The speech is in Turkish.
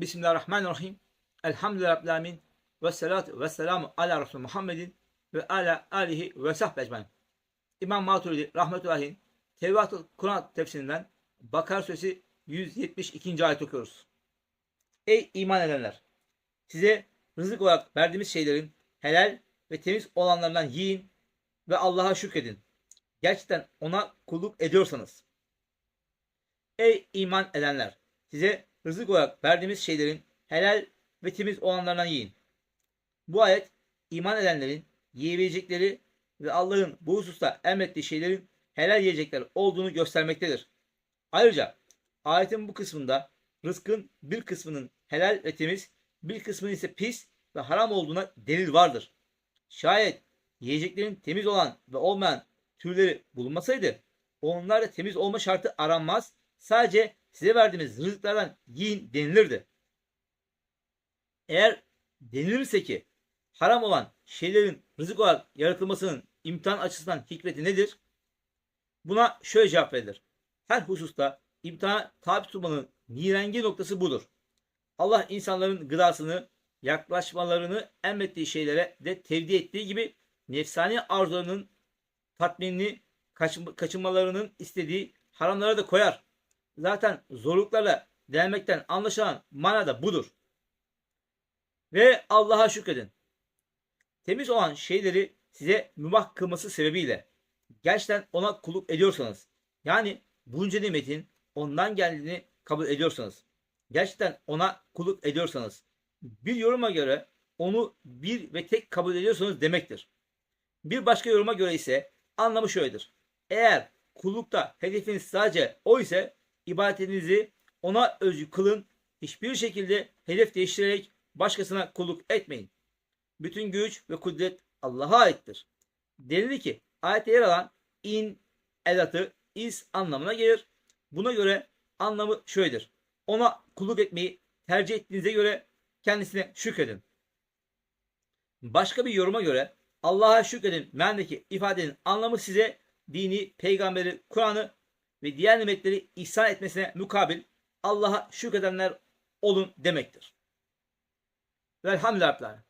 Bismillahirrahmanirrahim. Elhamdülillahi Rabbil. Ve salatu ve selamu ala Resulü Muhammedin ve ala alihi ve sahbe ecmain. İmam Maturidi rahmetullahi'nin Tevrat-ı Kur'an tefsirinden Bakara suresi 172. ayet okuyoruz. Ey iman edenler! Size rızık olarak verdiğimiz şeylerin helal ve temiz olanlarından yiyin ve Allah'a şükredin. Gerçekten ona kulluk ediyorsanız. Ey iman edenler! Size rızık olarak verdiğimiz şeylerin helal ve temiz olanlarından yiyin. Bu ayet iman edenlerin yiyebilecekleri ve Allah'ın bu hususta emrettiği şeylerin helal yiyecekler olduğunu göstermektedir. Ayrıca ayetin bu kısmında rızkın bir kısmının helal ve temiz, bir kısmının ise pis ve haram olduğuna delil vardır. Şayet yiyeceklerin temiz olan ve olmayan türleri bulunmasaydı onlar da temiz olma şartı aranmaz. Sadece size verdiğimiz rızıklardan yiyin denilirdi. Eğer denilirse ki haram olan şeylerin rızık olarak yaratılmasının imtihan açısından hikmeti nedir? Buna şöyle cevap verilir. Her hususta imtihana tabi tutmanın nirengi noktası budur. Allah insanların gıdasını, yaklaşmalarını emrettiği şeylere de tevdi ettiği gibi nefsani arzularının tatminini, kaçın- kaçınmalarının istediği haramlara da koyar. Zaten zorluklarla denmekten anlaşılan mana da budur. Ve Allah'a şükredin. Temiz olan şeyleri size mübah kılması sebebiyle gerçekten ona kulluk ediyorsanız yani bunca nimetin ondan geldiğini kabul ediyorsanız gerçekten ona kulluk ediyorsanız bir yoruma göre onu bir ve tek kabul ediyorsanız demektir. Bir başka yoruma göre ise anlamı şöyledir. Eğer kullukta hedefiniz sadece o ise ibadetinizi ona özgü kılın. Hiçbir şekilde hedef değiştirerek başkasına kulluk etmeyin. Bütün güç ve kudret Allah'a aittir. Denildi ki ayette yer alan in edatı is anlamına gelir. Buna göre anlamı şöyledir. Ona kulluk etmeyi tercih ettiğinize göre kendisine şükredin. Başka bir yoruma göre Allah'a şükredin mealindeki ifadenin anlamı size dini, peygamberi, Kur'an'ı ve diğer nimetleri ihsan etmesine mukabil Allah'a şükredenler olun demektir. Velhamdülillah.